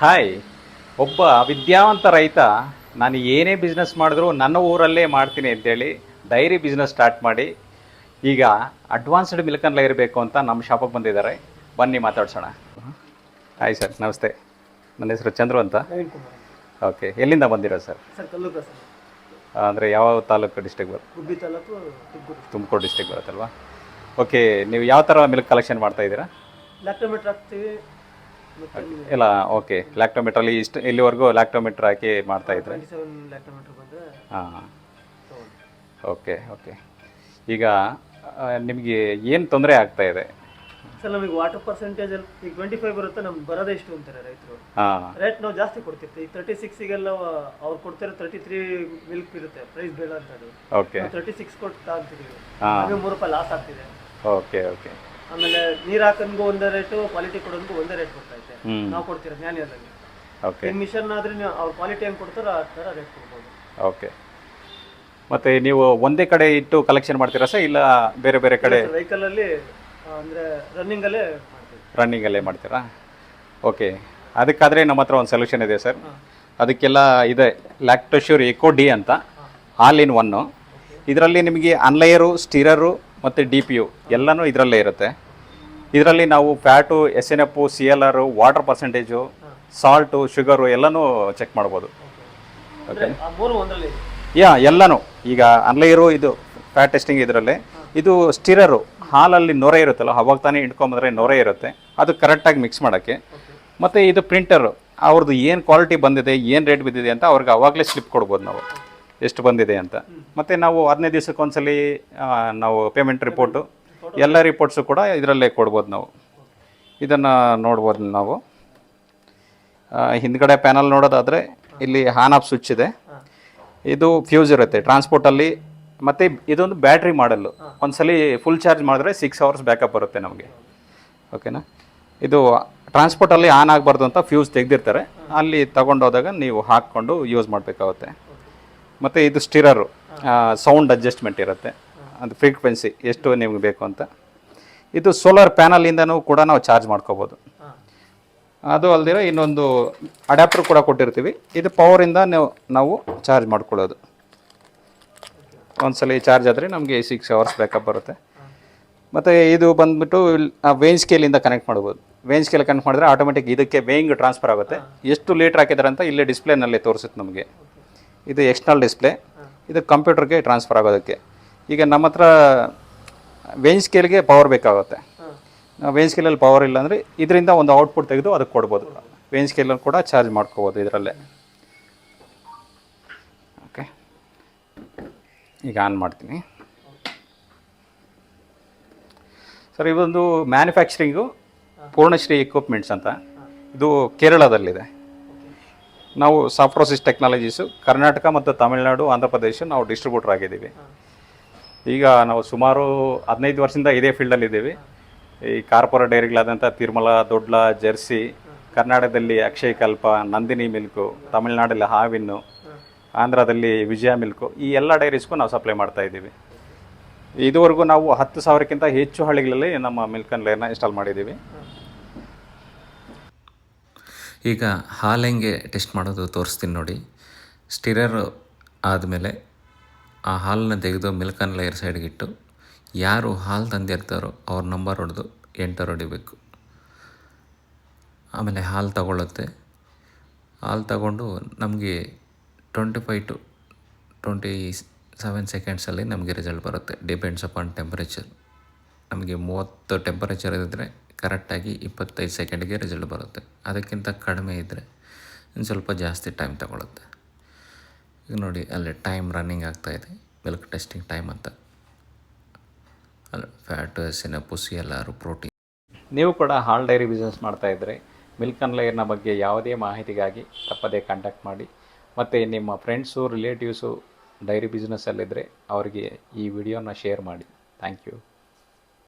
Hi ಒಬ್ಬ ವಿದ್ಯಾವಂತ ರೈತ ನಾನು ಏನೇ ಬಿಸ್ನೆಸ್ ಮಾಡಿದ್ರು ನನ್ನ ಊರಲ್ಲೇ ಮಾಡ್ತೀನಿ ಅಂತೇಳಿ ಡೈರಿ ಬಿಸ್ನೆಸ್ ಸ್ಟಾರ್ಟ್ ಮಾಡಿ ಈಗ ಅಡ್ವಾನ್ಸ್ಡ್ ಮಿಲ್ಕನ್ಲ ಇರಬೇಕು ಅಂತ ನಮ್ಮ ಶಾಪಿಗೆ ಬಂದಿದ್ದಾರೆ. ಬನ್ನಿ ಮಾತಾಡ್ಸೋಣ. ಹಾಯ್ ಸರ್ ನಮಸ್ತೆ. ನನ್ನ ಹೆಸರು ಚಂದ್ರು ಅಂತ. ಓಕೆ ಎಲ್ಲಿಂದ ಬಂದಿರೋ ಸರ್ ಅಂದರೆ ಯಾವ ತಾಲೂಕು ಡಿಸ್ಟಿಕ್ ಬರುತ್ತೆ ತುಮಕೂರು. ಡಿಸ್ಟಿಕ್ ಬರುತ್ತಲ್ವಾ? ಓಕೆ ನೀವು ಯಾವ ಥರ ಮಿಲ್ಕ್ ಕಲೆಕ್ಷನ್ ಮಾಡ್ತಾ ಇದ್ದೀರಾ? ಇಲ್ಲ ಓಕೆ ಲ್ಯಾಕ್ಟೋಮೀಟ್ರಲ್ಲಿ ಇಷ್ಟು ಇಲ್ಲಿವರೆಗೂ ಲ್ಯಾಕ್ಟೋಮೀಟರ್ ಹಾಕಿ ಮಾಡ್ತಾ ಇದ್ರೆ. ಲ್ಯಾಕ್ಟೋಮೀಟರ್ ಹಾಂ. ಓಕೆ ಓಕೆ ಈಗ ನಿಮಗೆ ಏನು ತೊಂದರೆ ಆಗ್ತಾ ಇದೆ? ಸರ್ ನಮಗೆ ವಾಟರ್ ಪರ್ಸೆಂಟೇಜ್ ಈಗ ಟ್ವೆಂಟಿ ಫೈವ್ ಬರುತ್ತೆ ನಮ್ಗೆ ಬರೋದೇ ಇಷ್ಟು ಅಂತಾರೆ ರೈತರು. ಹಾಂ. ರೇಟ್ ನಾವು ಜಾಸ್ತಿ ಕೊಡ್ತಿರ್ತೀವಿ. ಈಗ ತರ್ಟಿ ಸಿಕ್ಸಿಗೆಲ್ಲ ಅವ್ರು ಕೊಡ್ತಾರೆ ತರ್ಟಿ ತ್ರೀ ಮಿಲ್ಕ್ ಇರುತ್ತೆ ಪ್ರೈಸ್ ಬೇಡ ಅಂತ ಅದು ಓಕೆ ತರ್ಟಿ ಸಿಕ್ಸ್ ಕೊಟ್ಟು ತಗೊಂತೀವಿ ಹಾ. ಮೂರು ರೂಪಾಯಿ ಲಾಸ್ ಆಗ್ತಿದೆ. ಓಕೆ ಓಕೆ ಆಮೇಲೆ ನೀರ್ ಹಾಕೋನ್ಗೂ ಒಂದೇ ರೇಟು ಕ್ವಾಲಿಟಿ ಕೊಡೋನ್ಗೂ ಒಂದೇ ರೇಟ್ ಕೊಡ್ತಾ ಇದೆ. ಹ್ಮ್. ನಾವು ಕೊಡ್ತೀರ? ಜ್ಞಾನಿಯಲ್ಲಿ ಓಕೆ ಮಿಷನ್ ಆದ್ರೆ ನೀವು ಅವ್ರ ಕ್ವಾಲಿಟಿ ಹೆಂಗ್ ಕೊಡ್ತಾರೋ ಆ ಥರ ರೇಟ್ ಕೊಡ್ಬೋದು. ಓಕೆ ಮತ್ತೆ ನೀವು ಒಂದೇ ಕಡೆ ಇಟ್ಟು ಕಲೆಕ್ಷನ್ ಮಾಡ್ತೀರಾ ಸರ್? ಇಲ್ಲ ಬೇರೆ ಬೇರೆ ಕಡೆ? ವೆಹಿಕಲ್ ಅಲ್ಲಿ ಆ, ಅಂದ್ರೆ ರನ್ನಿಂಗ್ ಅಲ್ಲೇ ರನ್ನಿಂಗ್ ರನ್ನಿಂಗಲ್ಲೇ ಮಾಡ್ತೀರಾ? ಓಕೆ ಅದಕ್ಕಾದರೆ ನಮ್ಮ ಹತ್ರ ಒಂದು ಸೊಲ್ಯೂಷನ್ ಇದೆ ಸರ್. ಅದಕ್ಕೆಲ್ಲ ಇದೆ ಲ್ಯಾಕ್ಟೋಶ್ಯೂರ್ ಎಕೋ ಡಿ ಅಂತ. ಆಲ್ ಇನ್ ಒನ್ನು ಇದರಲ್ಲಿ ನಿಮಗೆ ಅನ್ಲಯರು ಸ್ಟೀರರು ಮತ್ತು ಡಿ ಪಿ ಯು ಎಲ್ಲನೂ ಇದರಲ್ಲೇ ಇರುತ್ತೆ. ಇದರಲ್ಲಿ ನಾವು fat S N F C L R water percentage salt sugar ಎಲ್ಲನೂ ಚೆಕ್ ಮಾಡ್ಬೋದು. ಓಕೆ ಯಾ ಎಲ್ಲನೂ. ಈಗ ಅನ್ಲಯರು ಇದು ಫ್ಯಾಟ್ ಟೆಸ್ಟಿಂಗ್ ಇದರಲ್ಲಿ ಇದು ಸ್ಟಿರರು ಹಾಲಲ್ಲಿ ನೊರೆ ಇರುತ್ತಲ್ಲ ಅವಾಗ ತಾನೇ ಇಟ್ಕೊಂಬಂದ್ರೆ ನೊರೆ ಇರುತ್ತೆ. ಅದು ಕರೆಕ್ಟಾಗಿ ಮಿಕ್ಸ್ ಮಾಡೋಕ್ಕೆ. ಮತ್ತು ಇದು ಪ್ರಿಂಟರು ಅವ್ರದ್ದು ಏನು ಕ್ವಾಲಿಟಿ ಬಂದಿದೆ ಏನು ರೇಟ್ ಬಿದ್ದಿದೆ ಅಂತ ಅವ್ರಿಗೆ ಅವಾಗಲೇ ಸ್ಲಿಪ್ ಕೊಡ್ಬೋದು ನಾವು. ಎಷ್ಟು ಬಂದಿದೆ ಅಂತ. ಮತ್ತು ನಾವು ಹದಿನೈದು ದಿವಸಕ್ಕೆ ಒಂದ್ಸಲಿ ನಾವು ಪೇಮೆಂಟ್ ರಿಪೋರ್ಟು ಎಲ್ಲ ರಿಪೋರ್ಟ್ಸು ಕೂಡ ಇದರಲ್ಲೇ ಕೊಡ್ಬೋದು ನಾವು. ಇದನ್ನು ನೋಡ್ಬೋದು ನಾವು. ಹಿಂದ್ಗಡೆ ಪ್ಯಾನಲ್ ನೋಡೋದಾದರೆ ಇಲ್ಲಿ ಆನ್ ಆಫ್ ಸ್ವಿಚ್ ಇದೆ. ಇದು ಫ್ಯೂಸ್ ಇರುತ್ತೆ ಟ್ರಾನ್ಸ್ಪೋರ್ಟಲ್ಲಿ ಮತ್ತು ಇದೊಂದು ಬ್ಯಾಟ್ರಿ ಮಾಡಲ್ಲು ಒಂದ್ಸಲಿ ಫುಲ್ ಚಾರ್ಜ್ ಮಾಡಿದ್ರೆ ಸಿಕ್ಸ್ ಅವರ್ಸ್ ಬ್ಯಾಕಪ್ ಬರುತ್ತೆ ನಮಗೆ. ಓಕೆನಾ ಇದು ಟ್ರಾನ್ಸ್ಪೋರ್ಟಲ್ಲಿ ಆನ್ ಆಗಬಾರ್ದು ಅಂತ ಫ್ಯೂಸ್ ತೆಗೆದಿರ್ತಾರೆ. ಅಲ್ಲಿ ತಗೊಂಡೋದಾಗ ನೀವು ಹಾಕ್ಕೊಂಡು ಯೂಸ್ ಮಾಡಬೇಕಾಗುತ್ತೆ. ಮತ್ತು ಇದು ಸ್ಟಿರರು ಸೌಂಡ್ ಅಡ್ಜಸ್ಟ್ಮೆಂಟ್ ಇರುತ್ತೆ. ಅದು ಫ್ರೀಕ್ವೆನ್ಸಿ ಎಷ್ಟು ನಿಮ್ಗೆ ಬೇಕು ಅಂತ. ಇದು ಸೋಲಾರ್ ಪ್ಯಾನಲಿಂದನೂ ಕೂಡ ನಾವು ಚಾರ್ಜ್ ಮಾಡ್ಕೋಬೋದು. ಅದು ಅಲ್ದಿರೋ ಇನ್ನೊಂದು ಅಡ್ಯಾಪ್ಟರ್ ಕೂಡ ಕೊಟ್ಟಿರ್ತೀವಿ. ಇದು ಪವರಿಂದ ನಾವು ನಾವು ಚಾರ್ಜ್ ಮಾಡ್ಕೊಳ್ಳೋದು. ಒಂದ್ಸಲ ಚಾರ್ಜ್ ಆದರೆ ನಮಗೆ ಸಿಕ್ಸ್ ಅವರ್ಸ್ ಬ್ಯಾಕಪ್ ಬರುತ್ತೆ. ಮತ್ತು ಇದು ಬಂದ್ಬಿಟ್ಟು ವೇನ್ ಸ್ಕೇಲಿಂದ ಕನೆಕ್ಟ್ ಮಾಡ್ಬೋದು. ವೇನ್ ಸ್ಕೇಲ್ ಕನೆಕ್ಟ್ ಮಾಡಿದ್ರೆ ಆಟೋಮೆಟಿಕ್ ಇದಕ್ಕೆ ವೇಯಿಂಗ್ ಟ್ರಾನ್ಸ್ಫರ್ ಆಗುತ್ತೆ. ಎಷ್ಟು ಲೀಟ್ರ್ ಹಾಕಿದ್ದಾರೆ ಅಂತ ಇಲ್ಲೇ ಡಿಸ್ಪ್ಲೇನಲ್ಲಿ ತೋರಿಸುತ್ತೆ ನಮಗೆ. ಇದು ಎಕ್ಸ್ಟರ್ನಲ್ ಡಿಸ್ಪ್ಲೇ ಇದು ಕಂಪ್ಯೂಟರ್ಗೆ ಟ್ರಾನ್ಸ್ಫರ್ ಆಗೋದಕ್ಕೆ. ಈಗ ನಮ್ಮ ಹತ್ರ ವೇಂಜ್ ಸ್ಕೇಲ್ಗೆ ಪವರ್ ಬೇಕಾಗುತ್ತೆ. ವೇಂಜ್ ಸ್ಕೇಲಲ್ಲಿ ಪವರ್ ಇಲ್ಲ ಅಂದರೆ ಇದರಿಂದ ಒಂದು ಔಟ್ಪುಟ್ ತೆಗೆದು ಅದಕ್ಕೆ ಕೊಡ್ಬೋದು. ವೇಂಜ್ ಸ್ಕೇಲಲ್ಲಿ ಕೂಡ ಚಾರ್ಜ್ ಮಾಡ್ಕೋಬೋದು ಇದರಲ್ಲೇ. ಓಕೆ ಈಗ ಆನ್ ಮಾಡ್ತೀನಿ. ಸರ್ ಇದೊಂದು ಮ್ಯಾನುಫ್ಯಾಕ್ಚರಿಂಗು ಪೂರ್ಣಶ್ರೀ ಎಕ್ವಿಪ್ಮೆಂಟ್ಸ್ ಅಂತ. ಇದು ಕೇರಳದಲ್ಲಿದೆ. ನಾವು ಸಾಫ್ಟ್ರೋಸಿಸ್ ಟೆಕ್ನಾಲಜೀಸು ಕರ್ನಾಟಕ ಮತ್ತು ತಮಿಳುನಾಡು ಆಂಧ್ರ ಪ್ರದೇಶ ನಾವು ಡಿಸ್ಟ್ರಿಬ್ಯೂಟರ್ ಆಗಿದ್ದೀವಿ. ಈಗ ನಾವು ಸುಮಾರು ಹದಿನೈದು ವರ್ಷದಿಂದ ಇದೇ ಫೀಲ್ಡಲ್ಲಿದ್ದೀವಿ ಈ ಕಾರ್ಪೊರೇಟ್ ಡೈರಿಗಳಾದಂಥ ತಿರುಮಲ, ದೊಡ್ಲ, ಜರ್ಸಿ, ಕರ್ನಾಟಕದಲ್ಲಿ ಅಕ್ಷಯ ಕಲ್ಪ, ನಂದಿನಿ ಮಿಲ್ಕು ತಮಿಳುನಾಡಲ್ಲಿ ಹಾವಿನ್ನು, ಆಂಧ್ರದಲ್ಲಿ ವಿಜಯ ಮಿಲ್ಕು ಈ ಎಲ್ಲ ಡೈರೀಸ್ಗೂ ನಾವು ಸಪ್ಲೈ ಮಾಡ್ತಾ ಇದ್ದೀವಿ. ಇದುವರೆಗೂ ನಾವು ಹತ್ತು ಸಾವಿರಕ್ಕಿಂತ ಹೆಚ್ಚು ಹಳ್ಳಿಗಳಲ್ಲಿ ನಮ್ಮ ಮಿಲ್ಕನ್ ಲೈನ್ ಲೇರ್ನ ಇನ್ಸ್ಟಾಲ್ ಮಾಡಿದ್ದೀವಿ. ಈಗ ಹಾಲು ಹೆಂಗೆ ಟೆಸ್ಟ್ ಮಾಡೋದು ತೋರಿಸ್ತೀನಿ ನೋಡಿ. ಸ್ಟಿರರ್ ಆದಮೇಲೆ ಆ ಹಾಲನ್ನ ತೆಗೆದು ಮಿಲ್ಕನ್ ಲೇಯರ್ ಸೈಡ್ಗೆ ಇಟ್ಟು ಯಾರು ಹಾಲು ತಂದಿರ್ತಾರೋ ಅವ್ರ ನಂಬರ್ ಹೊಡೆದು ಎಂಟರ್ ಹೊಡಿಬೇಕು. ಆಮೇಲೆ ಹಾಲು ತಗೊಳ್ಳುತ್ತೆ. ಹಾಲು ತಗೊಂಡು ನಮಗೆ twenty five to twenty seven ಸೆಕೆಂಡ್ಸಲ್ಲಿ ನಮಗೆ ರಿಸಲ್ಟ್ ಬರುತ್ತೆ. ಡಿಪೆಂಡ್ಸ್ ಅಪಾನ್ ಟೆಂಪರೇಚರ್ ನಮಗೆ ಮೂವತ್ತು ಟೆಂಪರೇಚರ್ ಇದ್ದರೆ ಕರೆಕ್ಟಾಗಿ ಇಪ್ಪತ್ತೈದು ಸೆಕೆಂಡ್ಗೆ ರಿಸಲ್ಟ್ ಬರುತ್ತೆ. ಅದಕ್ಕಿಂತ ಕಡಿಮೆ ಇದ್ದರೆ ಸ್ವಲ್ಪ ಜಾಸ್ತಿ ಟೈಮ್ ತಗೊಳುತ್ತೆ. ಈಗ ನೋಡಿ, ಅಲ್ಲಿ ಟೈಮ್ ರನ್ನಿಂಗ್ ಆಗ್ತಾಯಿದೆ ಮಿಲ್ಕ್ ಟೆಸ್ಟಿಂಗ್ ಟೈಮ್ ಅಂತ. ಅಲ್ಲ ಫ್ಯಾಟ್ ಹಸಿನ ಪುಸಿ ಎಲ್ಲರೂ ಪ್ರೋಟೀನ್ ನೀವು ಕೂಡ ಹಾಲ್ ಡೈರಿ ಬಿಸ್ನೆಸ್ ಮಾಡ್ತಾ ಇದ್ದರೆ ಮಿಲ್ಕ್ ಆನ್ ಲೇಯರ್ನ ಬಗ್ಗೆ ಯಾವುದೇ ಮಾಹಿತಿಗಾಗಿ ತಪ್ಪದೇ ಕಾಂಟ್ಯಾಕ್ಟ್ ಮಾಡಿ. ಮತ್ತು ನಿಮ್ಮ ಫ್ರೆಂಡ್ಸು ರಿಲೇಟಿವ್ಸು ಡೈರಿ ಬಿಸ್ನೆಸ್ಸಲ್ಲಿದ್ದರೆ ಅವರಿಗೆ ಈ ವಿಡಿಯೋನ ಶೇರ್ ಮಾಡಿ. Thank you